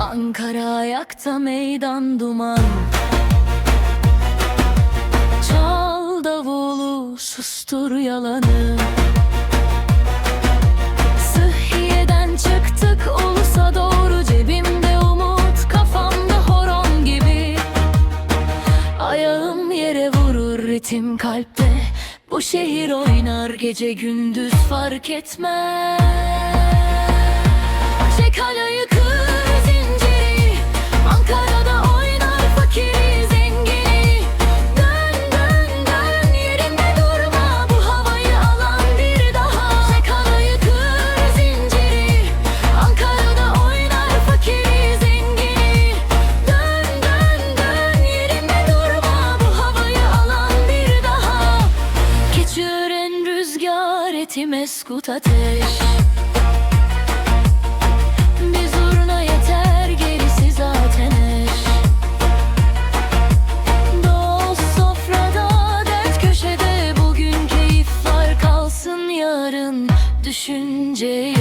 Ankara ayakta meydan duman. Çal davulu sustur yalanı. Sıhhiyeden çıktık ulusa doğru Cebimde umut kafamda horon gibi. Ayağım yere vurur ritim kalpte. Bu şehir oynar gece gündüz fark etmez var kalsın yarın düşünceye